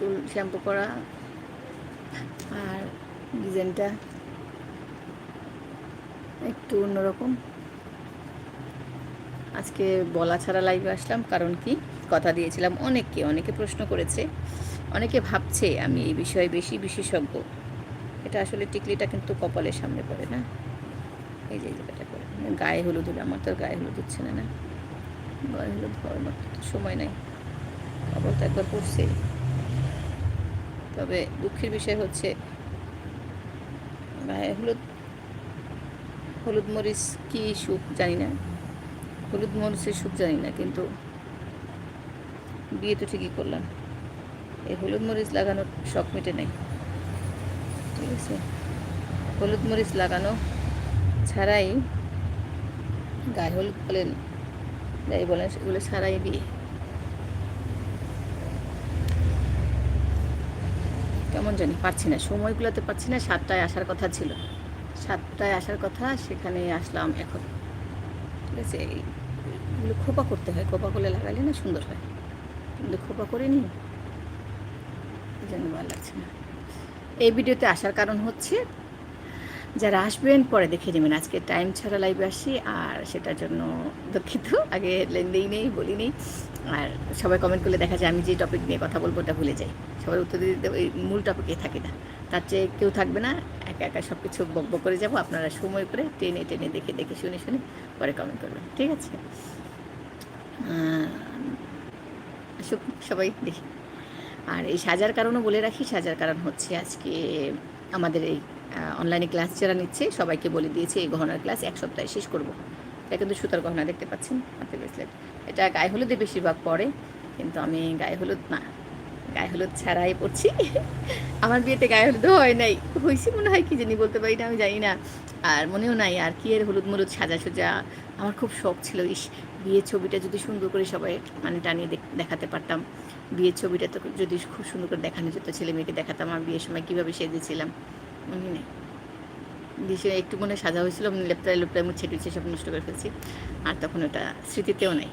চুল শ্যাম্পু করা আর ডিজাইনটা একটু অন্যরকম। আজকে বলা ছাড়া লাইভে আসলাম, কারণ কি? কথা দিয়েছিলাম অনেককে, অনেকে প্রশ্ন করেছে, অনেকে ভাবছে আমি এই বিষয়ে বেশি বিশেষজ্ঞ। এটা আসলে টিকলিটা কিন্তু কপালের সামনে পড়ে না। এই যে জায়গাটা করে গায়ে হলুদ হলে আমার তো গায়ে হলুদ হচ্ছে না না? গায়ে হলুদ হওয়ার মতো সময় নাই। কপাল তো একবার পড়ছে। তবে দুঃখের বিষয় হচ্ছে হলুদ হলুদ মরিচ কি সুখ জানি না। হলুদ মরিচের সুখ জানি না, কিন্তু বিয়ে তো ঠিকই করলাম। এই হলুদ মরিচ লাগানোর শখ মেটে নেই। ঠিক আছে? হলুদ মরিচ লাগানো ছাড়াই গায়ে হলুদ বলেন, যাই বলেন, সেগুলো ছাড়াই বিয়ে। কেমন জানি, পারছি না। সময়গুলোতে পারছি না, সাতটায় আসার কথা ছিল। সাতটায় আসার কথা সেখানে আসলাম এখন। ঠিক আছে এইগুলো খোপা করতে হয়। খোপা করলে লাগালে না সুন্দর হয়। কিন্তু খোপা করিনি এই জন্য ভালো লাগছে না। এই ভিডিওতে আসার কারণ হচ্ছে, যারা আসবেন, পরে দেখে নেবেন। আজকে টাইম ছাড়া লাইভে আসি, আর সেটার জন্য দুঃখিত। আগে লেনদেই নেই, বলি আর সবাই কমেন্ট করলে দেখা যায় আমি যে টপিক নিয়ে কথা বলব ওটা ভুলে যাই। সবাই উত্তর দিতে ওই মূল টপিকে থাকে না। তার চেয়ে কেউ থাকবে না, একা একা সব কিছু বকব করে যাব, আপনারা সময় করে টেনে টেনে দেখে দেখে শুনে শুনে পরে কমেন্ট করবেন, ঠিক আছে? আসুক, সবাই দেখি। আর এই সাজার কারণও বলে রাখি, সাজার কারণ হচ্ছে আজকে আমাদের এই অনলাইনে ক্লাস যারা নিচ্ছে, সবাইকে বলে দিয়েছে এই গহনার ক্লাস এক সপ্তাহে শেষ করব। এটা কিন্তু সুতার গহনা দেখতে পাচ্ছেন হাতে ব্রেসলেট এটা গায়ে হলুদে বেশিরভাগ পড়ে কিন্তু আমি গায়ে হলুদ না। গায়ে হলুদ ছাড়াই পড়ছি। আমার বিয়েতে গায়ে হলুদ হয় নাই। হয়েছে মনে হয়, কি জানি বলতে পারি না, আমি জানি না। আর মনেও নাই, আর কি এর হলুদ মলুদ সাজা সোজা আমার খুব শখ ছিল, ইস, বিয়ের ছবিটা যদি সুন্দর করে সবাই মানে টানিয়ে দেখ- দেখাতে পারতাম। বিয়ের ছবিটা তো যদি খুব সুন্দর করে দেখানো যেত, ছেলে মেয়েকে দেখাতাম আমার বিয়ের সময় কীভাবে সেজেছিলাম, মনে নেই। বিয়ে একটু মনে সাজা হয়েছিল লেপটায় লেপটায় মুছে টুছে সব নষ্ট করে ফেলছি। আর তখন ওটা স্মৃতিতেও নাই।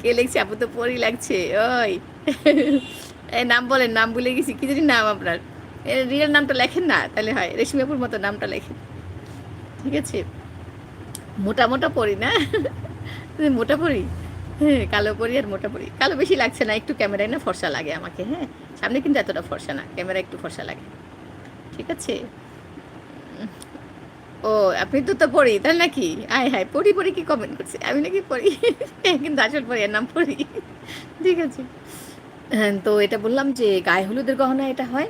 কে লিখছে আপু তো পরই লাগছে, ওই। নাম বলেন, নাম ভুলে গেছি, কি জানি নাম আপনার। রিয়েল নামটা লেখেন না, তাহলে হয়, রেশমিয়াপুর মতো নামটা লেখেন। ঠিক আছে? মোটা মোটা পড়ি না? মোটা পড়ি হ্যাঁ কালো পরি আর মোটা পরি। কালো বেশি লাগছে না, একটু ক্যামেরায় না ফর্সা লাগে আমাকে হ্যাঁ? সামনে কিন্তু এতটা ফর্সা না ক্যামেরা একটু ফর্সা লাগে। ঠিক আছে? ও আপনি তো তো পড়ি তাই নাকি? আয় হায় পড়ি পড়ি কি কমেন্ট করছে? আমি নাকি পড়ি? কিন্তু আসল পড়ি নাম পড়ি। ঠিক আছে। হ্যাঁ, তো এটা বললাম যে গায়ে হলুদের গহনা এটা হয়।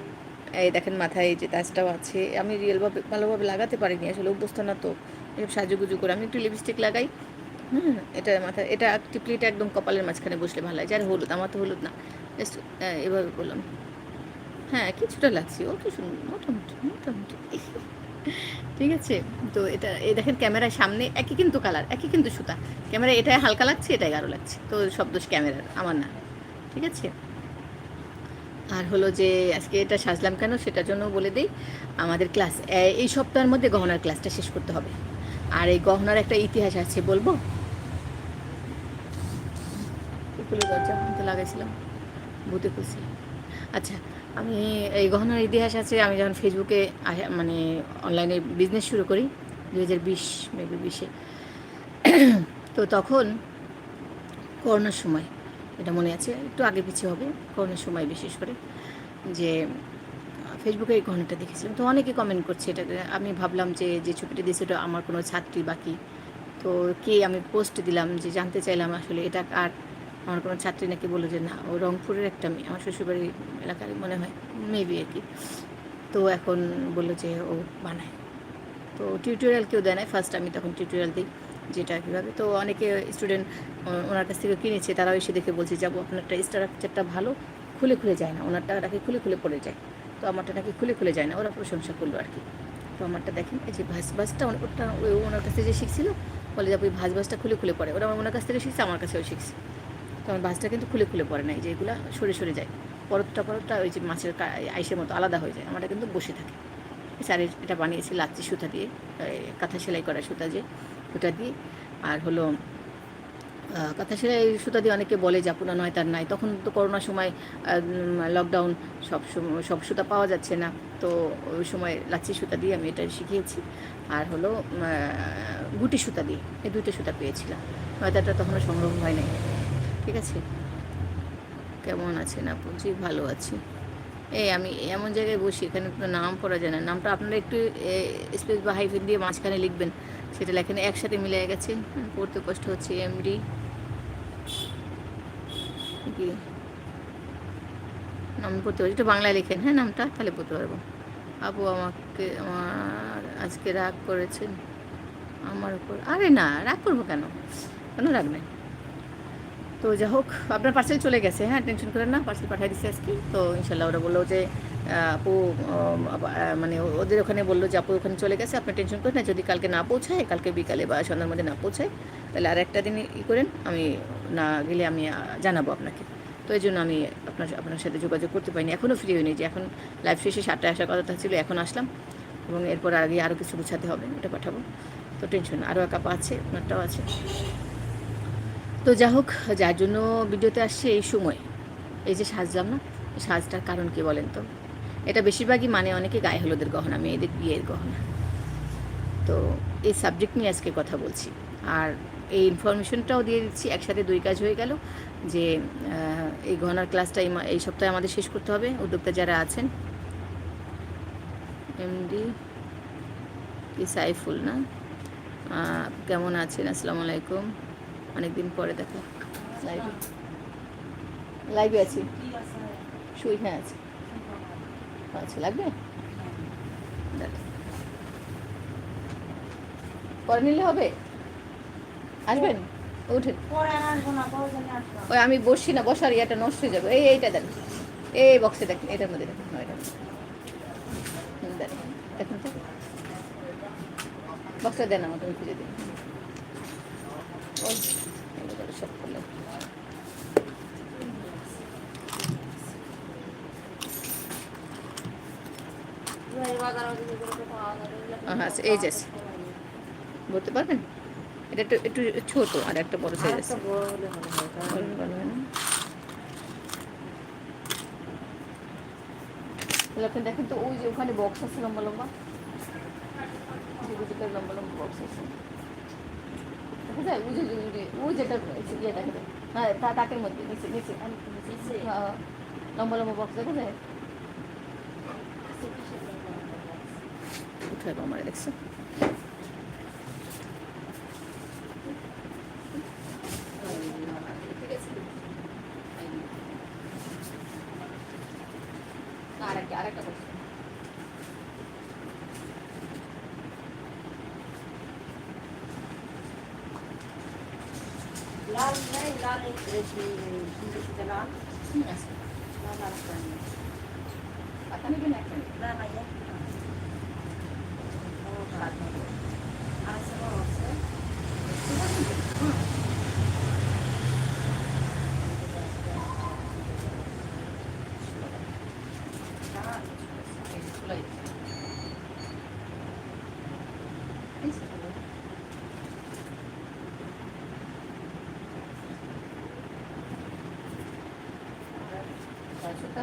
এই দেখেন মাথায় যে তাজটাও আছে। আমি রিয়েলভাবে ভালোভাবে লাগাতে পারিনি আসলে অভ্যস্ত না তো। এসব সাজুগুজু করে আমি একটু লিপস্টিক লাগাই। হুম এটা মাথায় এটা টিপলিটা একদম কপালের মাঝখানে বসলে ভালো লাগে যার হলুদ আমার তো হলুদ না। জাস্ট এভাবে বললাম। হ্যাঁ কিছুটা লাগছে। ও কি সুন্দর মোটামুটি মোটামুটি। ঠিক আছে? তো এটা, এই দেখেন ক্যামেরার সামনে একই কিন্তু কালার একই কিন্তু সুতা। ক্যামেরা এটাই হালকা লাগছে, এটাই গাঢ় লাগছে। তো সব দোষ ক্যামেরার, আমার না। ঠিক আছে? আর হলো যে, আজকে এটা সাজলাম কেন সেটার জন্য বলে দিই, আমাদের ক্লাস এই সপ্তাহের মধ্যে গহনার ক্লাসটা শেষ করতে হবে। আর এই গহনার একটা ইতিহাস আছে, বলব? লাগাইছিলাম, ভূতে খুশি আচ্ছা আমি এই গহনার ইতিহাস আছে, আমি যখন ফেসবুকে মানে অনলাইনে বিজনেস শুরু করি দু হাজার বিশ মেবি বিশে। তো তখন করোনার সময়, এটা মনে আছে, একটু আগে পিছিয়ে হবে, করোনার সময় বিশেষ করে, যে ফেসবুকে এই গহনাটা দেখেছিলাম। তো অনেকে কমেন্ট করছে এটা, আমি ভাবলাম যে যে ছবিটা দিয়েছে ওটা আমার কোনো ছাত্রী বাকি। তো কে আমি পোস্ট দিলাম যে জানতে চাইলাম আসলে এটা আর আমার কোনো ছাত্রী নাকি বলল যে, না, ও রংপুরের একটা মেয়ে, আমার শ্বশুরবাড়ির এলাকার মনে হয় মেবি আর কি। তো এখন বলল যে, ও বানায়। তো টিউটোরিয়াল কেউ দেয় না ফার্স্ট আমি তখন টিউটোরিয়াল দিই, যেটা কীভাবে। তো অনেকে স্টুডেন্ট ওনার কাছ থেকে কিনেছে, তারাও এসে দেখে বলছে, যাব আপনারটা স্ট্রাকচারটা ভালো, খুলে খুলে যায় না, ওনারটা নাকি খুলে খুলে পড়ে যায়। তো আমারটা নাকি খুলে খুলে যায় না, ওরা প্রশংসা করল আর কি। তো আমারটা দেখেন, এই যে ভাস ভাসটা ওটা ওনার কাছ থেকে যে শিখছিল, বলে যাব ওই ভাস ভাসটা খুলে খুলে পড়ে। ওরা আমার ওনার কাছ থেকে শিখছে, আমার কাছেও শিখছে। তো আমার ভাসটা কিন্তু খুলে খুলে পড়ে না, এই যে এগুলো সরে সরে যায়। পরতটা পরতটা ওই যে মাছের আইসের মতো আলাদা হয়ে যায়, আমারটা কিন্তু বসে থাকে। স্যার এটা বানিয়েছি লাচ্ছি সুতা দিয়ে কাঁথা সেলাই করা সুতা যে, ওটা দিয়ে। আর হলো কথা সেলাই সুতা দিয়ে অনেকে বলে যে, আপুনা নয়, তার নাই। তখন তো করোনার সময় লকডাউন সব সব সুতা পাওয়া যাচ্ছে না। তো ওই সময় লাচ্ছি সুতা দিয়ে আমি এটা শিখিয়েছি। আর হলো গুটি সুতা দিয়ে, এই দুইটা সুতা পেয়েছিলাম। নয়তাটা তখনও সংগ্রহ হয় নাই। ঠিক আছে? কেমন আছেন আপু? জি, ভালো আছি। এই আমি এমন জায়গায় বসি, এখানে তো নাম পড়া যায় না। নামটা আপনারা একটু স্পেস বা হাইফেন দিয়ে মাঝখানে লিখবেন। সেটা লেখেন, একসাথে মিলে গেছে। পড়তে কষ্ট হচ্ছে এমডি নাম পড়তে পারছি একটু বাংলায় লেখেন হ্যাঁ নামটা? তাহলে পড়তে পারব। আপু, আমাকে, আমার আজকে রাগ করেছেন। আমার উপর, আরে না, রাগ করব কেন? কেন রাগ নেই। তো যা হোক, আপনার পার্সেল চলে গেছে হ্যাঁ টেনশন করেন না পার্সেল পাঠিয়ে দিচ্ছে আজকে। তো ইনশাল্লাহ ওরা বলল যে আপু মানে ওদের ওখানে বলল যে, আপু, ওখানে চলে গেছে আপনার টেনশন করেন না, যদি কালকে না পৌঁছায়, কালকে বিকালে বা সন্ধ্যার মধ্যে না পৌঁছায়, তাহলে আর একটা দিন ই করেন, আমি না গেলে আমি জানাব আপনাকে। তো এই জন্য আমি আপনার আপনার সাথে যোগাযোগ করতে পারিনি, এখনও ফ্রি হয়নি যে এখন লাইভ শেষে সাতটায় আসার কথা ছিল, এখন আসলাম, এবং এরপর আগে আরও কিছু গুছাতে হবে এটা পাঠাবো। তো টেনশন আরও এক আছে, আপনারটাও আছে। তো যা হোক, যার জন্য ভিডিওতে আসছে এই সময়। এই যে সাজলাম না, সাজটার কারণ কি বলেন তো? এটা বেশিরভাগই মানে অনেকে গায়ে হলুদের গহনা, মেয়েদের বিয়ের গহনা। তো এই সাবজেক্ট নিয়ে আজকে কথা বলছি। আর এই ইনফরমেশনটাও দিয়ে দিচ্ছি, একসাথে দুই কাজ হয়ে গেল যে এই গহনার ক্লাসটা এই সপ্তাহে আমাদের শেষ করতে হবে। উদ্যোক্তা যারা আছেন এমডি কি সাইফুল না? কেমন আছেন? আসসালামু আলাইকুম। অনেকদিন পরে দেখো লাইভে লাইভে আছি। শুই হ্যাঁ আছে। আচ্ছা লাগবে। পরে নিলে হবে? আসবেন? উঠেন। ওই আমি বসছি না, বসার ইয়েটা নষ্ট হয়ে যাবে। এই, এইটা দেন। এই বক্সে দেখেন, এটার মধ্যে দেখেন মধ্যে। দেখেন তো। বক্সটা দেন আমাকে, আমি খুঁজে দিই ওই এগুলো সব করলাম আচ্ছা এই বলতে পারবেন? এটা একটু একটু ছোট আর একটা বড় সাইজ আছে। আপনি দেখেন তো, ওই যে ওখানে বক্স আছে লম্বা লম্বা। লম্বা লম্বা বক্স আছে। যায় ওই যে ওই যেটা ইয়ে দেখা যায় হ্যাঁ তা তাকের মধ্যে নিচে নিচে। হ্যাঁ লম্বা লম্বা বক্স দেখা যায় উঠে আমার দেখছ। আরেকটা আরেকটা বক্স লাল নাই লাল এই সুন্দর সুন্দর লাল হুম, আছে লাল আর একটা নেই। পাতা নেবেন একটা নেবেন? না না এক না। ও, সাত হবে। আর আছে বড় আছে। হ্যাঁ, এই যে খোলাই আছে। এই যে খোলা। ছয়শোটা?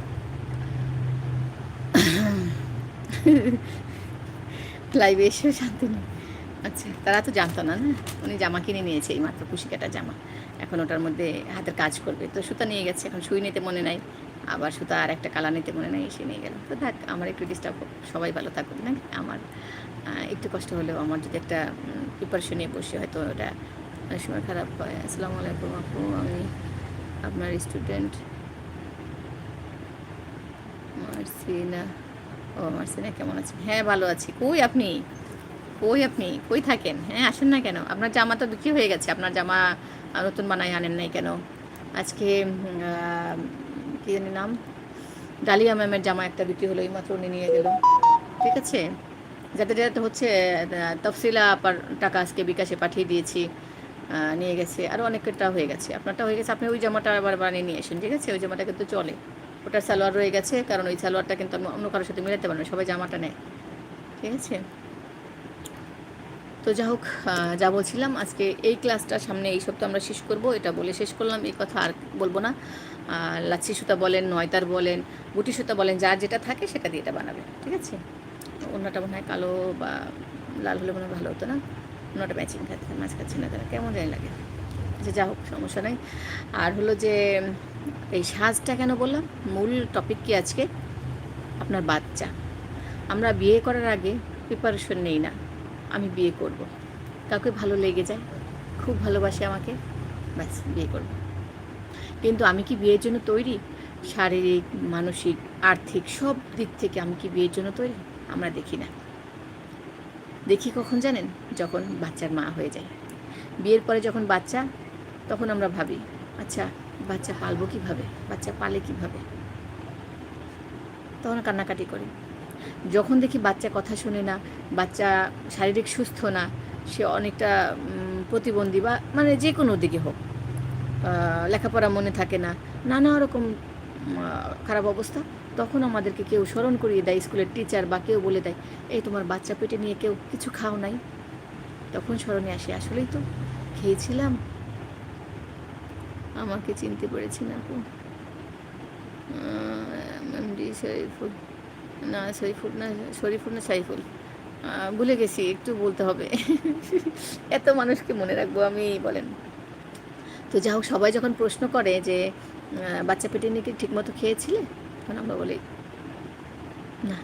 লাইভে এসেও শান্তি নেই। আচ্ছা তারা তো জানতো না না? উনি জামা কিনে নিয়েছে এই মাত্র কুশি কাটা জামা। এখন ওটার মধ্যে হাতের কাজ করবে। তো সুতা নিয়ে গেছে, এখন সুই নিতে মনে নাই। আবার সুতা আর একটা কালা নিতে মনে নাই এসে নিয়ে গেল। তো থাক, আমার একটু ডিস্টার্ব সবাই ভালো থাকুক, না? আমার একটু কষ্ট হলেও আমার যদি একটা প্রিপারেশন নিয়ে বসে হয়তো ওটা, অনেক সময় খারাপ হয়। আসসালামু আলাইকুম আপু, আমি আপনার স্টুডেন্ট মার্সিনা। ও মার্সিনা কেমন আছে? হ্যাঁ ভালো আছি। কই আপনি? কই আপনি? কই থাকেন? হ্যাঁ আসেন না কেন? আপনার জামা তো বিক্রি হয়ে গেছে। আপনার জামা নতুন বানাই আনেন নাই কেন? আজকে কি জানি নাম? ডালিয়া ম্যামের জামা একটা বিক্রি হলো, এইমাত্র উনি নিয়ে গেল। ঠিক আছে? যাতে যাতে হচ্ছে তফসিলা আপার টাকা আজকে বিকাশে পাঠিয়ে দিয়েছি। নিয়ে গেছে। আরও অনেকটা হয়ে গেছে। আপনারটা হয়ে গেছে। আপনি ওই জামাটা আবার বানিয়ে নিয়ে আসেন। ঠিক আছে? ওই জামাটা কিন্তু চলে। ওটার সালোয়ার রয়ে গেছে, কারণ ওই সালোয়ারটা কিন্তু আমি অন্য কারোর সাথে মিলাতে পারব সবাই জামাটা নেয়। ঠিক আছে? তো যা হোক যা বলছিলাম, আজকে এই ক্লাসটা সামনে এই সপ্তাহ আমরা শেষ করব, এটা বলে শেষ করলাম, এই কথা আর বলব না। লাচ্ছি সুতা বলেন, নয়তার বলেন, বুটি সুতা বলেন, যার যেটা থাকে সেটা দিয়ে এটা বানাবে, ঠিক আছে? অন্যটা মনে হয় কালো বা লাল হলে মনে হয় ভালো হতো না? অন্যটা ম্যাচিং খাচ্ছে মাছ খাচ্ছে না তারা কেমন জানি লাগে। আচ্ছা যা হোক, সমস্যা নাই। আর হলো যে এই সাজটা কেন বললাম? মূল টপিক কি আজকে? আপনার বাচ্চা। আমরা বিয়ে করার আগে প্রিপারেশন নেই না। আমি বিয়ে করব। কাউকে ভালো লেগে যায়, খুব ভালোবাসে আমাকে, ব্যাস, বিয়ে করব। কিন্তু আমি কি বিয়ের জন্য তৈরি? শারীরিক, মানসিক, আর্থিক সব দিক থেকে আমি কি বিয়ের জন্য তৈরি? আমরা দেখি না। দেখি কখন জানেন? যখন বাচ্চার মা হয়ে যায়। বিয়ের পরে যখন বাচ্চা, তখন আমরা ভাবি আচ্ছা বাচ্চা পালবো কীভাবে? বাচ্চা পালে কীভাবে? তখন কান্নাকাটি করে। যখন দেখি বাচ্চা কথা শোনে না, বাচ্চা শারীরিক সুস্থ না, সে অনেকটা প্রতিবন্ধী বা মানে যে কোনো দিকে হোক লেখাপড়া মনে থাকে না, নানা রকম খারাপ অবস্থা, তখন আমাদেরকে কেউ স্মরণ করিয়ে দেয়, স্কুলের টিচার বা কেউ বলে দেয়, এই তোমার বাচ্চা পেটে নিয়ে কেউ কিছু খাও নাই? তখন স্মরণে আসে, আসলেই তো খেয়েছিলাম। আমাকে চিনতে পেরেছি না আপু এমডি শরীফুল। না শরীফুল না শরীফুল না, সাইফুল। ভুলে গেছি, একটু বলতে হবে। এত মানুষকে মনে রাখব আমি, বলেন। তো যা হোক, সবাই যখন প্রশ্ন করে যে বাচ্চা পেটে নিয়ে কি ঠিকমতো খেয়েছিলে? তখন আমরা বলি, না।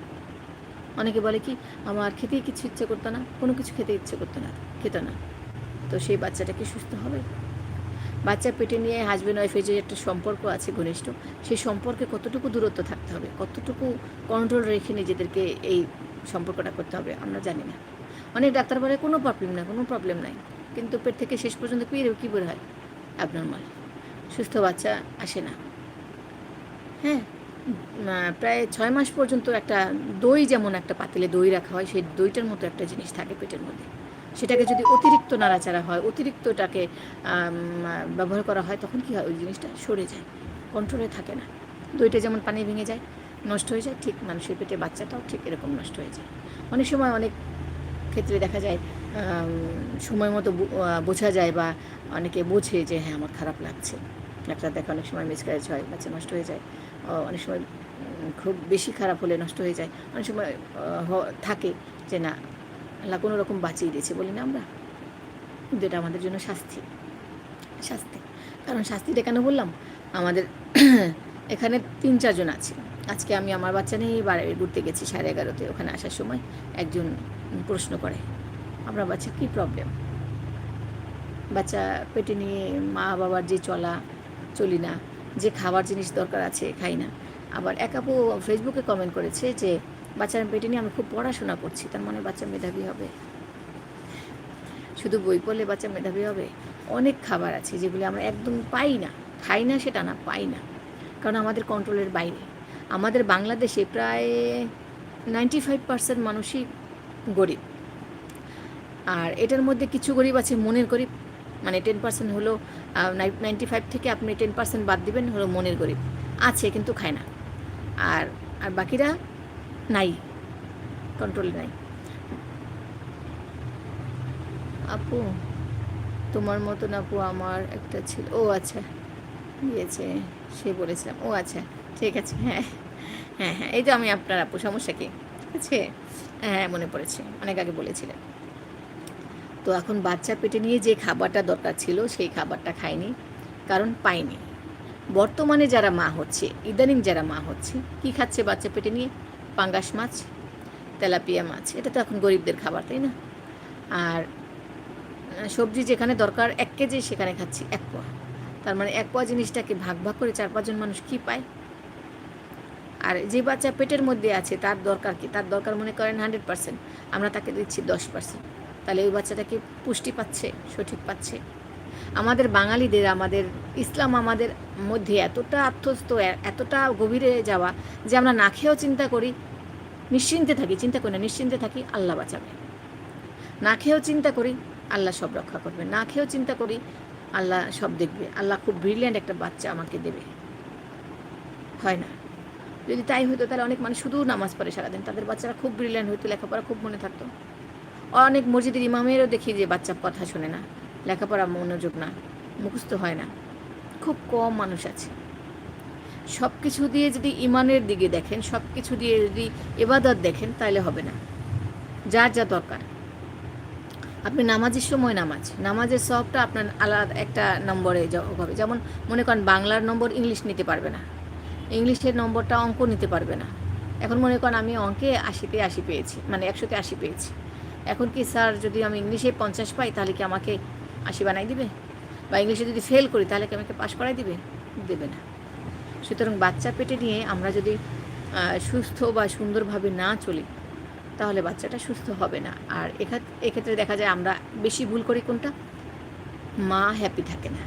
অনেকে বলে কি, আমার খেতেই কিছু ইচ্ছে করতো না, কোনো কিছু খেতে ইচ্ছে করতো না, খেত না। তো সেই বাচ্চাটা কি সুস্থ হবে? বাচ্চা পেটে নিয়ে হাজব্যান্ড ওয়াইফের যে একটা সম্পর্ক আছে ঘনিষ্ঠ সেই সম্পর্কে কতটুকু দূরত্ব থাকতে হবে? কতটুকু কন্ট্রোল রেখে নিজেদেরকে এই সম্পর্কটা করতে হবে? আমরা জানি না। অনেক ডাক্তার বলে, কোনো প্রবলেম না কোনো প্রবলেম নাই। কিন্তু পেট থেকে শেষ পর্যন্ত কী কী বের হয়? অ্যাবনর্মাল সুস্থ বাচ্চা আসে না। হ্যাঁ প্রায় ছয় মাস পর্যন্ত একটা দই যেমন একটা পাতিলে দই রাখা হয়, সেই দইটার মতো একটা জিনিস থাকে পেটের মধ্যে। সেটাকে যদি অতিরিক্ত নাড়াচাড়া হয়, অতিরিক্তটাকে ব্যবহার করা হয়, তখন কি হয়? ওই জিনিসটা সরে যায় কন্ট্রোলে থাকে না। দইটা যেমন পানি ভেঙে যায়, নষ্ট হয়ে যায়, ঠিক মানুষের পেটে বাচ্চাটাও ঠিক এরকম নষ্ট হয়ে যায়। অনেক সময় অনেক ক্ষেত্রে দেখা যায় সময় মতো বোঝা যায় বা অনেকে বোঝে যে হ্যাঁ আমার খারাপ লাগছে। ডাক্তার দেখে অনেক সময় মিসক্যারেজ হয়, বাচ্চা নষ্ট হয়ে যায়। অনেক সময় খুব বেশি খারাপ হলে নষ্ট হয়ে যায়। অনেক সময় থাকে যে, না আল্লাহ কোনো রকম বাঁচিয়ে দিয়েছে বলি না আমরা। কিন্তু এটা আমাদের জন্য শাস্তি। শাস্তি। কারণ শাস্তিটা কেন বললাম? আমাদের এখানে তিন চারজন আছে। আজকে আমি আমার বাচ্চা নিয়ে বাড়ি ঘুরতে গেছি সাড়ে এগারোতে। ওখানে আসার সময় একজন প্রশ্ন করে আপনার বাচ্চা কী প্রবলেম বাচ্চা পেটে নিয়ে মা বাবার যে চলা, চলি না, যে খাবার জিনিস দরকার আছে, খাই না। আবার এক আপু ফেসবুকে কমেন্ট করেছে যে বাচ্চার পেটে নিয়ে আমি খুব পড়াশোনা করছি, তার মানে বাচ্চা মেধাবী হবে। শুধু বই পড়লে বাচ্চা মেধাবী হবে? অনেক খাবার আছে যেগুলি আমরা একদম পাই না, খাই না সেটা না, পাই না। কারণ আমাদের কন্ট্রোলের বাইরে। আমাদের বাংলাদেশে প্রায় নাইনটি ফাইভ পার্সেন্ট মানুষই গরিব। আর এটার মধ্যে কিছু গরিব আছে, মনের গরিব। মানে টেন পার্সেন্ট হলো নাইনটি ফাইভ থেকে আপনি টেন পার্সেন্ট বাদ দিবেন, হলো মনের গরিব। আছে, কিন্তু খায় না। আর আর বাকিরা নাই কন্ট্রোলে নাই। আপু, তোমার মতন আপু আমার একটা ছিল, ও আচ্ছা দিয়েছে, সে বলেছিলাম, ও আচ্ছা ঠিক আছে হ্যাঁ হ্যাঁ হ্যাঁ এই তো আমি আপনার আপু, সমস্যা কি? ঠিক আছে? হ্যাঁ মনে পড়েছে, অনেক আগে বলেছিলেন তো এখন বাচ্চা পেটে নিয়ে যে খাবারটা দরকার ছিল, সেই খাবারটা খায়নি কারণ পাইনি। বর্তমানে যারা মা হচ্ছে, ইদানিং যারা মা হচ্ছে, কি খাচ্ছে বাচ্চা পেটে নিয়ে? পাঙ্গাস মাছ, তেলাপিয়া মাছ, এটা তো এখন গরিবদের খাবার, তাই না? আর সবজি যেখানে দরকার, এক কেজি সেখানে খাচ্ছি, এক পোয়া। তার মানে এক পোয়া জিনিসটাকে ভাগ ভাগ করে চার, পাঁচজন মানুষ কি পায়? আর যে বাচ্চা পেটের মধ্যে আছে, তার দরকার কি? তার দরকার মনে করেন হান্ড্রেড পার্সেন্ট, আমরা তাকে দিচ্ছি দশ পার্সেন্ট। তাহলে ওই বাচ্চাটাকে পুষ্টি পাচ্ছে, সঠিক পাচ্ছে। আমাদের বাঙালিদের, আমাদের ইসলাম আমাদের মধ্যে এতটা আত্মস্থ, এতটা গভীরে যাওয়া যে আমরা না খেয়েও চিন্তা করি নিশ্চিন্তে থাকি, চিন্তা করি না, নিশ্চিন্তে থাকি, আল্লাহ বাঁচাবে। না খেয়েও চিন্তা করি, আল্লাহ সব রক্ষা করবে। না খেয়েও চিন্তা করি, আল্লাহ সব দেখবে। আল্লাহ খুব ব্রিলিয়ান্ট একটা বাচ্চা আমাকে দেবে। হয় না। যদি তাই হতো, তাহলে অনেক মানুষ শুধু নামাজ পড়ে সারাদিন। তাদের বাচ্চারা খুব ব্রিলিয়ান্ট হতো লেখাপড়া খুব মনে থাকতো। অনেক মসজিদের ইমামেরও দেখি যে বাচ্চা কথা শোনে না। লেখাপড়া মনোযোগ না, মুখস্থ হয় না। খুব কম মানুষ আছে। সব কিছু দিয়ে যদি ইমানের দিকে দেখেন সব কিছু দিয়ে যদি এবাদত দেখেন তাহলে হবে না। যার যা দরকার। আপনি নামাজের সময় নামাজ। নামাজের সবটা আপনার আলাদা একটা নম্বরে হবে। যেমন মনে করেন বাংলার নম্বর ইংলিশ নিতে পারবে না। ইংলিশের নম্বরটা অঙ্ক নিতে পারবে না। এখন মনে করেন আমি অঙ্কে আশিতে আশি পেয়েছি মানে একশোতে আশি পেয়েছি। এখন কি স্যার যদি আমি ইংলিশে পঞ্চাশ পাই, তাহলে কি আমাকে আশি বানাই দিবে? বা ইংলিশে যদি ফেল করি, তাহলে কি আমাকে পাশ করাই দিবে? দেবে না। সুতরাং বাচ্চা পেটে নিয়ে আমরা যদি সুস্থ বা সুন্দরভাবে না চলি, তাহলে বাচ্চাটা সুস্থ হবে না। আর এক্ষেত্রে দেখা যায় আমরা বেশি ভুল করি কোনটা? মা হ্যাপি থাকে না।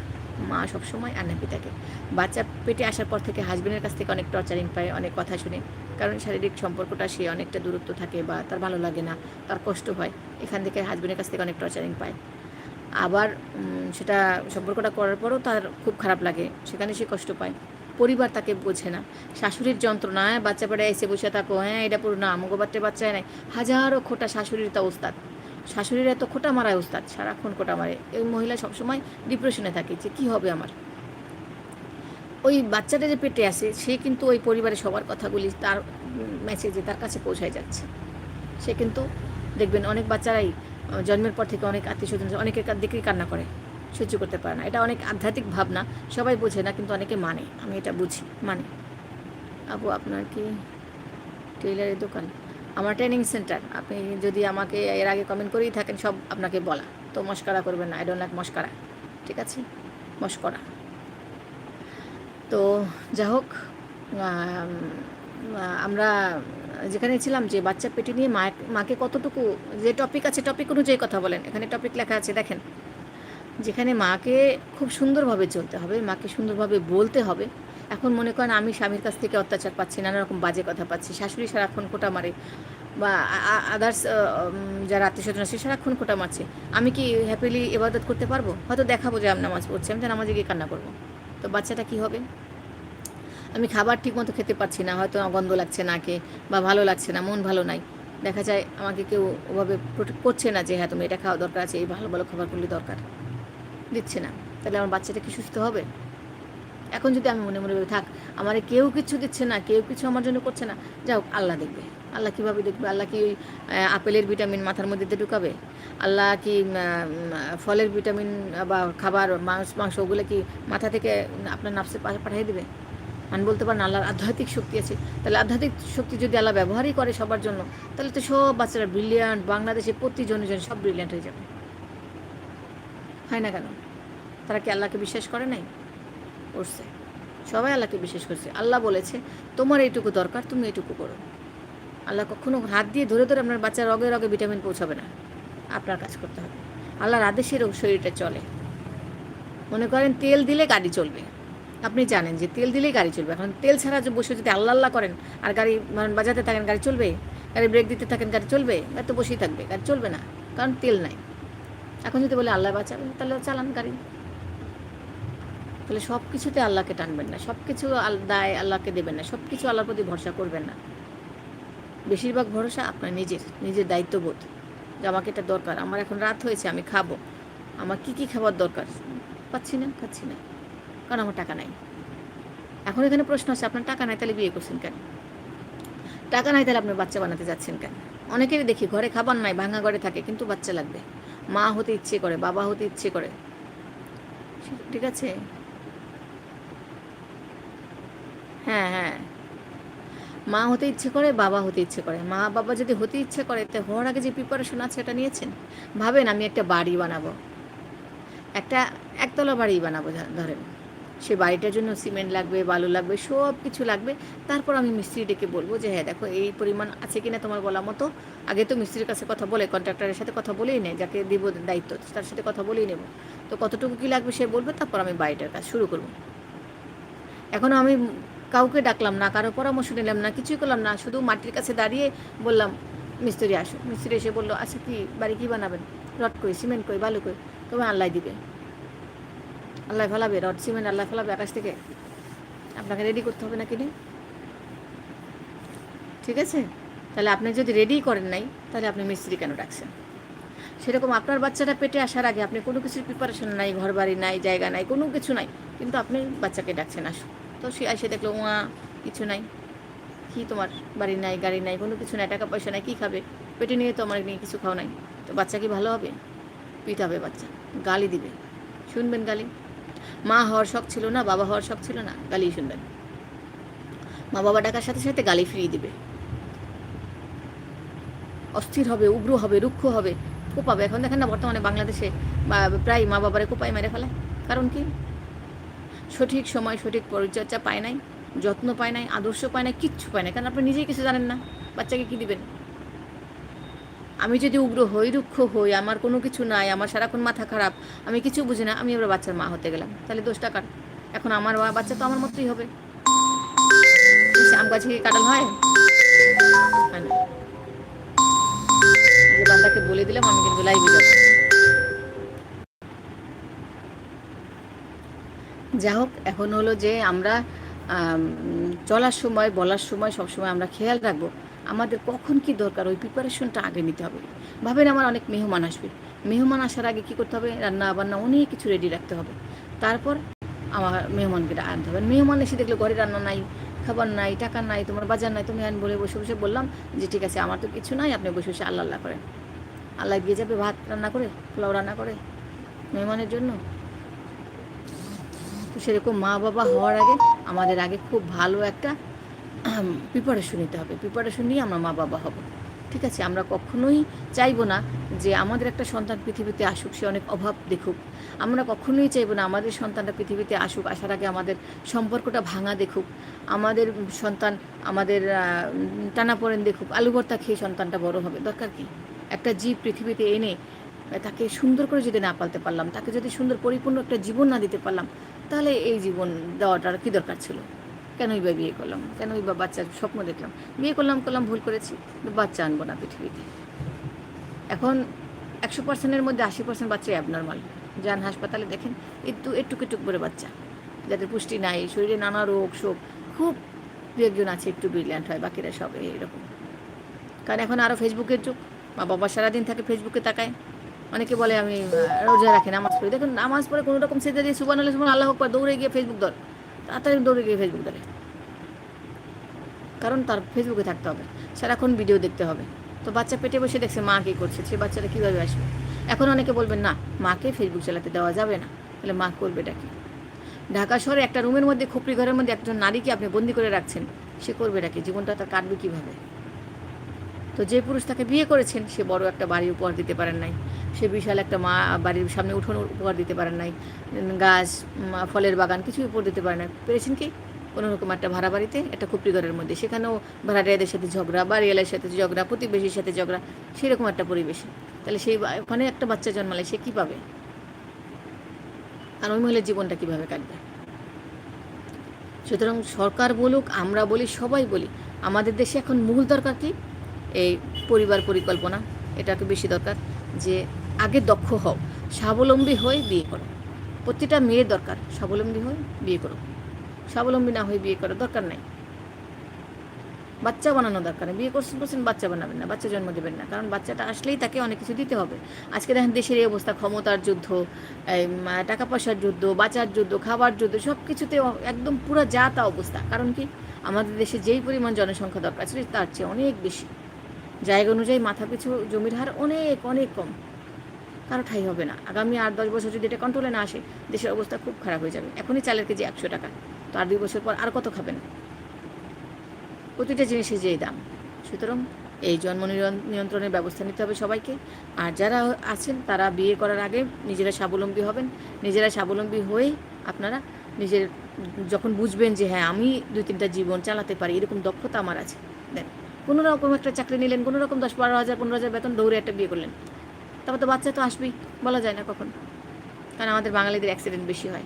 মা সবসময় আনহ্যাপি থাকে। বাচ্চা পেটে আসার পর থেকে হাজবেন্ডের কাছ থেকে অনেক টর্চারিং পায়, অনেক কথা শুনে। কারণ শারীরিক সম্পর্কটা সে অনেকটা দূরত্ব থাকে বা তার ভালো লাগে না, তার কষ্ট হয়। এখান থেকে হাজবেন্ডের কাছ থেকে অনেক টর্চারিং পায়। আবার সেটা সম্পর্কটা করার পরও তার খুব খারাপ লাগে। সেখানে সে কষ্ট পায়। পরিবার তাকে বোঝে না। শাশুড়ির যন্ত্রণায় বাচ্চা পেটে এসে বসে থাকো হ্যাঁ এটা পুরো না, আমাকে বাচ্চা বাচ্চায় নাই। হাজারো খোটা শাশুড়ির তা ওস্তাদ। শাশুড়ির এত খোটা মারায় ওস্তাদ, সারাক্ষণ খোটা মারে। এই মহিলা সবসময় ডিপ্রেশনে থাকে, যে কী হবে আমার? ওই বাচ্চাটা যে পেটে আসে, সে কিন্তু ওই পরিবারের সবার কথাগুলি তার মেসেজে তার কাছে পৌঁছায় যাচ্ছে। সে কিন্তু দেখবেন অনেক বাচ্চারাই জন্মের পর থেকে অনেক আত্মীয় স্বজন অনেকের দিকেই কান্না করে। সহ্য করতে পারে না। এটা অনেক আধ্যাত্মিক ভাবনা। সবাই বোঝে না, কিন্তু অনেকে মানে। আমি এটা বুঝি মানে। আপু আপনার কি টেইলারের দোকান? আমার ট্রেনিং সেন্টার। আপনি যদি আমাকে এর আগে কমেন্ট করেই থাকেন, সব আপনাকে বলা। তো মস্কারা করবেন না। I don't like mascara. ঠিক আছে? মস্করা। তো যা হোক আমরা যেখানে ছিলাম, যে বাচ্চা পেটে নিয়ে মা মাকে কতটুকু, যে টপিক আছে টপিক অনুযায়ী কথা বলেন। এখানে টপিক লেখা আছে, দেখেন। যেখানে মাকে খুব সুন্দরভাবে চলতে হবে, মাকে সুন্দরভাবে বলতে হবে। এখন মনে করেন আমি স্বামীর কাছ থেকে অত্যাচার পাচ্ছি, নানা রকম বাজে কথা পাচ্ছি, শাশুড়ি সারাক্ষণ কোটা মারে বা আদার্স যারা আত্মীয় স্বজন আছে সারাক্ষণ কোটা মারছে। আমি কি হ্যাপিলি ইবাদত করতে পারব? হয়তো দেখাবো যে আমি নামাজ পড়ছি, আমি তো নামাজে গিয়ে কান্না করব। তো বাচ্চাটা কি হবে? আমি খাবার ঠিক মতো খেতে পারছি না, হয়তো গন্ধ লাগছে নাকে বা ভালো লাগছে না, মন ভালো নাই। দেখা যায় আমাকে কেউ ওভাবে প্রোটেক্ট করছে না যে হ্যাঁ তুমি এটা খাওয়া দরকার আছে, এই ভালো ভালো খাবারগুলি দরকার। দিচ্ছে না। তাহলে আমার বাচ্চাটা কি সুস্থ হবে? এখন যদি আমি মনে মনে ভাবি, থাক আমার কেউ কিছু দিচ্ছে না কেউ কিছু আমার জন্য করছে না যাও আল্লাহ দেখবে। আল্লাহ কীভাবে দেখবে? আল্লাহ কি ওই আপেলের ভিটামিন মাথার মধ্যে দিয়ে ঢুকাবে? আল্লাহ কি ফলের ভিটামিন বা খাবার মাংস মাংস ওগুলো কি মাথা থেকে আপনার নাফসে পাঠিয়ে দেবে? আমি বলতে পারেন আল্লাহর আধ্যাত্মিক শক্তি আছে। তাহলে আধ্যাত্মিক শক্তি যদি আল্লাহ ব্যবহারই করে সবার জন্য তাহলে তো সব বাচ্চারা ব্রিলিয়ান্ট বাংলাদেশে প্রতি জনে জন সব ব্রিলিয়ান্ট হয়ে যাবে। হয় না কেন? তারা কি আল্লাহকে বিশ্বাস করে নাই? করছে। সবাই আল্লাহকে বিশ্বাস করছে। আল্লাহ বলেছে, তোমার এইটুকু দরকার, তুমি এইটুকু করো। আল্লাহ কখনো হাত দিয়ে ধরে ধরে আপনার বাচ্চার রগে রগে ভিটামিন পৌঁছাবে না। আপনার কাজ করতে হবে। আল্লাহর আদেশের শরীরটা চলে। মনে করেন তেল দিলে গাড়ি চলবে। আপনি জানেন যে তেল দিলেই গাড়ি চলবে। এখন তেল ছাড়া যে বসে যদি আল্লাহ আল্লাহ করেন, আর গাড়ি মানে বাজাতে থাকেন, গাড়ি চলবে? গাড়ি ব্রেক দিতে থাকেন, গাড়ি চলবে? গাড়ি তো বসেই থাকবে, গাড়ি চলবে না। কারণ তেল নাই। এখন যদি বলে আল্লাহ বাঁচাবেন, তাহলে চালান গাড়ি তাহলে সব কিছুতে আল্লাহকে টানবেন না সব কিছু দায় আল্লাহকে দেবেন না সব কিছু আল্লাহর প্রতি ভরসা করবেন না। বেশিরভাগ ভরসা আপনার নিজের নিজের দায়িত্ববোধ যে আমাকে এটা দরকার, আমার এখন রাত হয়েছে, আমি খাব। আমার কি কি খাবার দরকার? পাচ্ছি না, খাচ্ছি না, কারণ আমার টাকা নাই। এখন এখানে প্রশ্ন আছে, আপনার টাকা নাই, তাহলে বিয়ে করছেন কেন? টাকা নাই, তাহলে আপনি বাচ্চা বানাতে যাচ্ছেন কেন? অনেকেরই দেখি, ঘরে খাবার নাই, ভাঙা ঘরে থাকে, কিন্তু বাচ্চা লাগবে। মা হতে ইচ্ছে করে, বাবা হতে ইচ্ছে করে। ঠিক আছে? হ্যাঁ হ্যাঁ। মা হতে ইচ্ছে করে, বাবা হতে ইচ্ছে করে। মা বাবা যদি হতে ইচ্ছে করে, তো হওয়ার আগে যে প্রিপারেশন আছে এটা নিয়েছেন? ভাবেন আমি একটা বাড়ি বানাবো। একটা একতলা বাড়ি বানাবো ধরেন। সে বাড়িটার জন্য সিমেন্ট লাগবে, বালু লাগবে, সব কিছু লাগবে। তারপর আমি মিস্ত্রি ডেকে বলব যে হ্যাঁ দেখো, এই পরিমাণ আছে কিনা তোমার বলা মতো। আগে তো মিস্ত্রির কাছে কথা বলে কন্ট্রাক্টরের সাথে কথা বলেই নেয় যাকে দিব দায়িত্ব, তার সাথে কথা বলেই নেব। তো কতটুকু কী লাগবে সে বলবে, তারপর আমি বাড়িটার কাজ শুরু করব। এখনও আমি কাউকে ডাকলাম না, কারও পরামর্শ নিলাম না, কিছুই করলাম না, শুধু মাটির কাছে দাঁড়িয়ে বললাম, মিস্ত্রি, আসো। মিস্ত্রি এসে বলল আচ্ছা কি বাড়ি কী বানাবেন? রড কই, সিমেন্ট কই, বালু কই? তবে আল্লাহ দিবে। আল্লাহ ফেলাবে, রড, সিমেন্ট আল্লাহ ফেলাবে আকাশ থেকে। আপনাকে রেডি করতে হবে না কিনে ঠিক আছে? তাহলে আপনি যদি রেডি করেন নাই, তাহলে আপনি মিস্ত্রি কেন ডাকছেন? সেরকম আপনার বাচ্চাটা পেটে আসার আগে আপনি কোনো কিছুর প্রিপারেশন নাই ঘর বাড়ি নাই, জায়গা নাই, কোনো কিছু নাই। কিন্তু আপনি বাচ্চাকে ডাকছেন আসো তো সে এসে দেখল, উয়া, কিছু নাই। কি তোমার বাড়ি নাই, গাড়ি নাই, কোনো কিছু নাই, টাকা পয়সা নাই, কী খাবে? পেটে নিয়ে তো আমার নিয়ে কিছু খাও নাই। তো বাচ্চা কি ভালো হবে? পিটাবে বাচ্চা, গালি দিবে। শুনবেন গালি? মা হওয়ার শখ ছিল না, বাবা হওয়ার শখ ছিল না গালি শুনবেন মা বাবা ডাকার সাথে সাথে গালি ফিরিয়ে দিবে। অস্থির হবে, উগ্র হবে, রুক্ষ হবে, কোপাবে। এখন দেখেন না, বর্তমানে বাংলাদেশে প্রায় মা বাবারে কোপায় মেরে ফেলায়। কারণ কি? সঠিক সময়, সঠিক পরিচর্যা পায় নাই, যত্ন পায় নাই, আদর্শ পায় নাই, কিচ্ছু পায় না কারণ আপনি নিজেই কিছু জানেন না, বাচ্চাকে কি দিবেন? আমি যদি উগ্র হই, রুক্ষ হই, আমার কোনো কিছু নাই, আমার সারাক্ষণ মাথা খারাপ, আমি কিছু বুঝি না, আমি এবার বাচ্চার মা হতে গেলাম। তাহলে দোষ টাকার এখন আমার বাচ্চা তো আমার মতোই হবে। আম গাছে কাটাল হয়? বান্দাকে বলে দিলাম, আমি কিন্তু লাইভে যা হোক, এখন হলো যে আমরা চলার সময়, বলার সময় সবসময় আমরা খেয়াল রাখব। আমাদের কখন কি দরকার? ওই প্রিপারেশনটা আগে নিতে হবে। ভাবেন আমার অনেক মেহমান আসবে। মেহমান আসার আগে কি করতে হবে? রান্না বান্না অনেক কিছু রেডি রাখতে হবে। তারপর আমার মেহমানকে আনতে হবে। মেহমান এসে দেখলে ঘরে রান্না নাই, খাবার নাই, টাকা নাই, তোমার বাজার নাই, তুমি আন বলে বসে বসে বললাম যে, ঠিক আছে, আমার তো কিছু নাই, আপনি বসে বসে আল্লাহ আল্লাহ করেন। আল্লাহ গিয়ে যাবে, ভাত রান্না করে, পোলাও রান্না করে, মেহমানের জন্য। তো সেরকম মা বাবা হওয়ার আগে আমাদের আগে খুব ভালো একটা প্রিপারেশন নিতে হবে। প্রিপারেশন নিয়ে আমরা মা বাবা হব। ঠিক আছে? আমরা কখনোই চাইব না যে আমাদের একটা সন্তান পৃথিবীতে আসুক, সে অনেক অভাব দেখুক। আমরা কখনোই চাইব না আমাদের সন্তানটা পৃথিবীতে আসুক, আসার আগে আমাদের সম্পর্কটা ভাঙা দেখুক। আমাদের সন্তান আমাদের টানাপোড়েন দেখুক আলু ভর্তা খেয়ে সন্তানটা বড় হবে। দরকার কি? একটা জীব পৃথিবীতে এনে তাকে সুন্দর করে যদি না পালতে পারলাম, তাকে যদি সুন্দর, পরিপূর্ণ একটা জীবন না দিতে পারলাম, তাহলে এই জীবন দেওয়াটার কি দরকার ছিল? কেনই বা বিয়ে করলাম? কেনই বা বাচ্চার স্বপ্ন দেখলাম? বিয়ে করলাম করলাম, ভুল করেছি বাচ্চা আনব না পৃথিবীতে। এখন একশো পার্সেন্টের মধ্যে আশি পার্সেন্ট বাচ্চাই অ্যাবনর্মাল যান হাসপাতালে দেখেন, একটু একটুক টুক করে বাচ্চা। যাদের পুষ্টি নাই, শরীরে নানা রোগ, শোক, খুব দু একজন আছে, একটু ব্রিলিয়ান্ট হয়, বাকিরা সব এরকম। কারণ এখন আরও ফেসবুকের যুগ, মা বাবা সারাদিন থাকে ফেসবুকে তাকায়। অনেকে বলে আমি রোজা রাখি, নামাজ পড়ি। দেখুন, নামাজ পড়ে কোনো রকম সেজে দিয়ে সুবান আল্লাহ আল্লাহ দৌড়ে গিয়ে ফেসবুক ধর। তাড়াতাড়ি দৌড়ে গিয়ে ফেসবুক ধরে কারণ তার ফেসবুকে থাকতে হবে। সারাক্ষণ ভিডিও দেখতে হবে। তো বাচ্চা পেটে বসে দেখছে মা কী করছে, সে বাচ্চাটা কীভাবে আসবে? এখন অনেকে বলবেন, না, মাকে ফেসবুক চালাতে দেওয়া যাবে না। তাহলে মা করবে ডাকে ঢাকা শহরে একটা রুমের মধ্যে, খুপড়ি ঘরের মধ্যে একজন নারীকে আপনি বন্দি করে রাখছেন, সে করবে ডাকে জীবনটা তার কাটবে কীভাবে? তো যে পুরুষ তাকে বিয়ে করেছেন, সে বড় একটা বাড়ি উপহার দিতে পারেন নাই। সে বিশাল একটা মা, বাড়ির সামনে উঠোন উপহার দিতে পারেন নাই। গাছ ফলের বাগান কিছুই উপহার দিতে পারেন না পেরেছেন কি? কোনো রকম একটা ভাড়া বাড়িতে, একটা ঘরের মধ্যে। সেখানেও ভাড়াটিয়াদের সাথে ঝগড়া, বাড়িওয়ালার সাথে ঝগড়া, প্রতিবেশীর সাথে ঝগড়া, সেরকম একটা পরিবেশে। তাহলে সেই ওখানে একটা বাচ্চা জন্মালে সে কী পাবে? আর ওই মহিলার জীবনটা কীভাবে কাটবে? সুতরাং সরকার বলুক, আমরা বলি, সবাই বলি, আমাদের দেশে এখন মূল দরকার কি? এই পরিবার পরিকল্পনা, এটাকে বেশি দরকার যে আগে দক্ষ হও, স্বাবলম্বী হয়ে বিয়ে করো। প্রতিটা মেয়ের দরকার, স্বাবলম্বী হয়ে বিয়ে করো। স্বাবলম্বী না হয়ে বিয়ে করার দরকার নাই। বাচ্চা বানানো দরকার নেই। বিয়ে করছেন করছেন বাচ্চা বানাবেন না, বাচ্চা জন্ম দেবেন না। কারণ বাচ্চাটা আসলেই তাকে অনেক কিছু দিতে হবে। আজকে দেখেন দেশের এই অবস্থা, ক্ষমতার যুদ্ধ টাকা পয়সার যুদ্ধ, বাঁচার যুদ্ধ, খাবার যুদ্ধ সব কিছুতে একদম পুরো যা তা অবস্থা। কারণ কি? আমাদের দেশে যেই পরিমাণ জনসংখ্যা দরকার ছিল, তার চেয়ে অনেক বেশি। জায়গা অনুযায়ী মাথা পিছু, জমির হার অনেক অনেক কম। কারও ঠাই হবে না। আগামী আট, দশ বছর যদি এটা কন্ট্রোলে না আসে, দেশের অবস্থা খুব খারাপ হয়ে যাবে। এখনই চালের কেজি একশো টাকা। তো আর দুই বছর পর আর কত খাবেন? প্রতিটা জিনিসের যেই দাম। সুতরাং এই জন্ম নিয়ন্ত্রণের ব্যবস্থা নিতে হবে সবাইকে। আর যারা আছেন, তারা বিয়ে করার আগে নিজেরা স্বাবলম্বী হবেন। নিজেরা স্বাবলম্বী হয়ে আপনারা নিজের, যখন বুঝবেন যে হ্যাঁ আমি দুই তিনটা জীবন চালাতে পারি, এরকম দক্ষতা আমার আছে। দেন। কোনো রকম একটা চাকরি নিলেন, কোনো রকম দশ বারো হাজার, পনেরো হাজার বেতন, দৌড়ে একটা বিয়ে করলেন। তারপর তো বাচ্চা তো আসবেই, বলা যায় না কখন। কারণ আমাদের বাঙালিদের অ্যাক্সিডেন্ট বেশি হয়।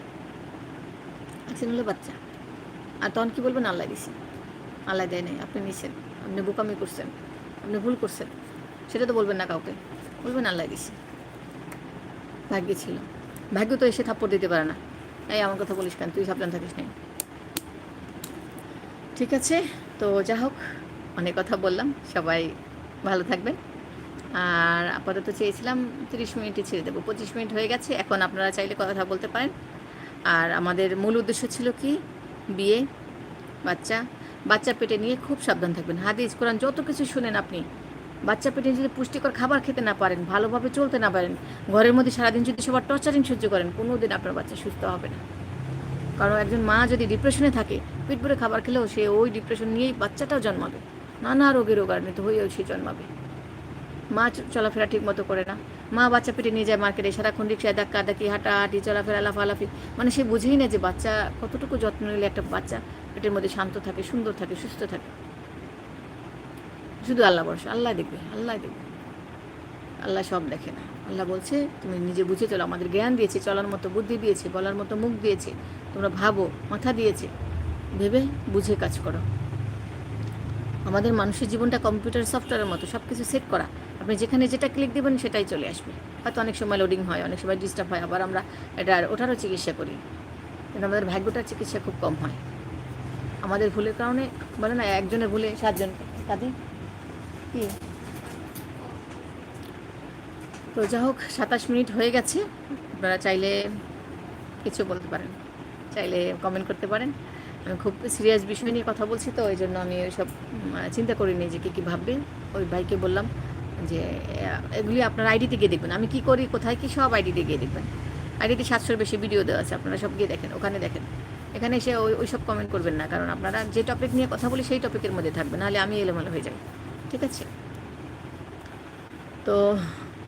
অ্যাক্সিডেন্ট হলো বাচ্চা। আর তখন কী বলবেন? আল্লাহ দিছি। আল্লাহ দেয় নাই। আপনি নিছেন। আপনি বোকামি করছেন। আপনি ভুল করছেন। সেটা তো বলবেন না কাউকে। বলবেন আল্লাহ দিছি। ভাগ্য ছিল। ভাগ্য তো এসে থাপ্পড় দিতে পারে না। এই আমার কথা বলিস কেন? তুই সাবধান থাকিস নাই। ঠিক আছে? তো যা হোক। অনেক কথা বললাম, সবাই ভালো থাকবেন। আর আপাতত চেয়েছিলাম তিরিশ মিনিটে ছেড়ে দেবো, পঁচিশ মিনিট হয়ে গেছে, এখন আপনারা চাইলে কথা বলতে পারেন। আর আমাদের মূল উদ্দেশ্য ছিল কি? বিয়ে, বাচ্চা বাচ্চা পেটে নিয়ে খুব সাবধান থাকবেন। হাদিস, কোরআন, যত কিছু শুনেন আপনি, বাচ্চা পেটে যদি পুষ্টিকর খাবার খেতে না পারেন, ভালোভাবে চলতে না পারেন, ঘরের মধ্যে সারাদিন যদি সবার টর্চারিং সহ্য করেন কোনো দিন আপনার বাচ্চা সুস্থ হবে না। কারণ একজন মা যদি ডিপ্রেশনে থাকে, পেট ভরে খাবার খেলেও সে ওই ডিপ্রেশন নিয়েই বাচ্চাটাও জন্মাবে। নানা রোগের রোগান্বিত হয়েও সে জন্মাবে। মা চলাফেরা ঠিক মতো করে না। মা বাচ্চা পেটে নিয়ে যায় মার্কেটে, সারাক্ষণ রিক্সায় ধাক্কা ধাক্কি, হাঁটাহাঁটি, চলাফেরা, লাফালাফি। মানে সে বুঝেই না যে বাচ্চা কতটুকু যত্ন নিলে একটা বাচ্চা পেটের মধ্যে শান্ত থাকে, সুন্দর থাকে, সুস্থ থাকে। শুধু আল্লাহ ভরসা, আল্লাহ দেখবে আল্লাহ দেখবে। আল্লাহ সব দেখে না। আল্লাহ বলছে, তুমি নিজে বুঝে চলো, আমাদের জ্ঞান দিয়েছে, চলার মতো বুদ্ধি দিয়েছে, বলার মতো মুখ দিয়েছে, তোমরা ভাবো, মাথা দিয়েছে। ভেবে বুঝে কাজ করো। আমাদের মানুষের জীবনটা কম্পিউটার, সফটওয়্যারের মতো সব কিছু সেট করা। আপনি যেখানে যেটা ক্লিক দেবেন, সেটাই চলে আসবে। হয়তো অনেক সময় লোডিং হয়, অনেক সময় ডিস্টার্ব হয়, আবার আমরা এটা ওটারও চিকিৎসা করি। কিন্তু আমাদের ভাগ্যটার চিকিৎসা খুব কম হয়। আমাদের ভুলের কারণে, বলে না, একজনের ভুলে সাতজন। কাঁদে কি? তো যা হোক, সাতাশ মিনিট হয়ে গেছে। আপনারা চাইলে কিছু বলতে পারেন। চাইলে কমেন্ট করতে পারেন। খুব সিরিয়াস বিষয় নিয়ে কথা বলছি তো, ওই জন্য আমি ওইসব চিন্তা করিনি যে কী কী ভাববেন। ওই ভাইকে বললাম যে এগুলি আপনার আইডিতে গিয়ে দেখবেন। আমি কি করি, কোথায়, কি সব আইডিতে গিয়ে দেখবেন। আইডিতে সাতশোর বেশি ভিডিও দেওয়া আছে, আপনারা সব গিয়ে দেখেন, ওখানে দেখেন। এখানে এসে ওই ওই সব কমেন্ট করবেন না, কারণ আপনারা যে টপিক নিয়ে কথা বলি, সেই টপিকের মধ্যে থাকবেন নাহলে আমি এলোমেলো হয়ে যাই। ঠিক আছে? তো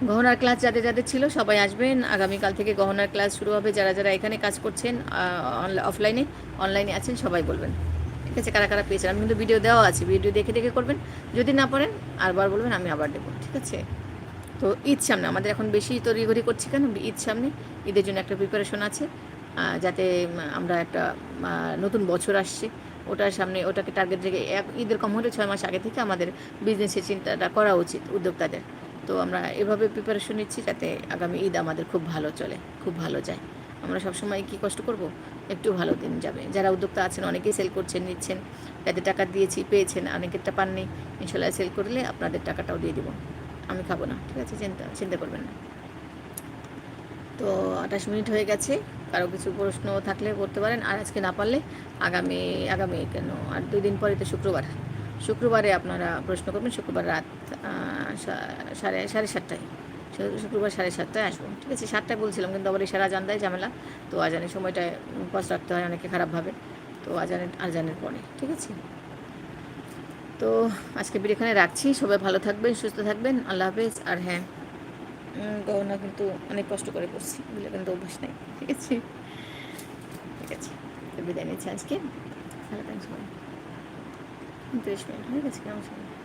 গহনার ক্লাস যাদের যাদের ছিল সবাই আসবেন। আগামীকাল থেকে গহনার ক্লাস শুরু হবে। যারা যারা এখানে কাজ করছেন অফলাইনে অনলাইনে আছেন, সবাই বলবেন। ঠিক আছে? কারা কারা পেয়েছেন? আমি কিন্তু ভিডিও দেওয়া আছে। ভিডিও দেখে দেখে করবেন। যদি না পারেন, আরবার বলবেন, আমি আবার দেবো। ঠিক আছে? তো ঈদ সামনে। আমাদের এখন বেশি তড়িঘড়ি করছি কেন? ঈদ সামনে। ঈদের জন্য একটা প্রিপারেশন আছে। যাতে আমরা একটা নতুন বছর আসছে। ওটার সামনে, ওটাকে টার্গেট রেখে ঈদের কম হলে ছয় মাস আগে থেকে আমাদের বিজনেসের চিন্তাটা করা উচিত উদ্যোক্তাদের। তো আমরা এভাবে প্রিপারেশন নিচ্ছি যাতে আগামী ঈদ আমাদের খুব ভালো চলে, খুব ভালো যায়। আমরা সবসময় কি কষ্ট করব? একটু ভালো দিন যাবে। যারা উদ্যোক্তা আছেন, অনেকেই সেল করছেন, নিচ্ছেন, যাদের টাকা দিয়েছি, পেয়েছেন, অনেকেরটা পাননি, ইনশাল্লাহ সেল করলে আপনাদের টাকাটাও দিয়ে দেবো। আমি খাব না, ঠিক আছে? চিন্তা চিন্তা করবেন না। তো আঠাশ মিনিট হয়ে গেছে, কারও কিছু প্রশ্ন থাকলে করতে পারেন। আর আজকে না পারলে আগামী আগামী কেন? আর দুই দিন পরে তো শুক্রবার। শুক্রবারে আপনারা প্রশ্ন করবেন, শুক্রবার রাত সাড়ে সাড়ে সাতটায়। শুক্রবার সাড়ে সাতটায় আসব। ঠিক আছে, সাতটায় বলছিলাম, কিন্তু আবার সারা জান দেয় ঝামেলা। তো আজানের সময়টা পজ রাখতে হয়, অনেকে খারাপভাবে। তো আজানের আজানের পরে, ঠিক আছে? তো আজকে বিড়ি এখানে রাখছি। সবাই ভালো থাকবেন, সুস্থ থাকবেন। আল্লাহ হাফেজ। আর হ্যাঁ গহনা কিন্তু অনেক কষ্ট করে করছি এগুলো কিন্তু অভ্যাস নেই। ঠিক আছে? ঠিক আছে বিদায় নিচ্ছি আজকে। ভালো উনত্রিশ মিনিট হয়ে গেছে কেমন সময়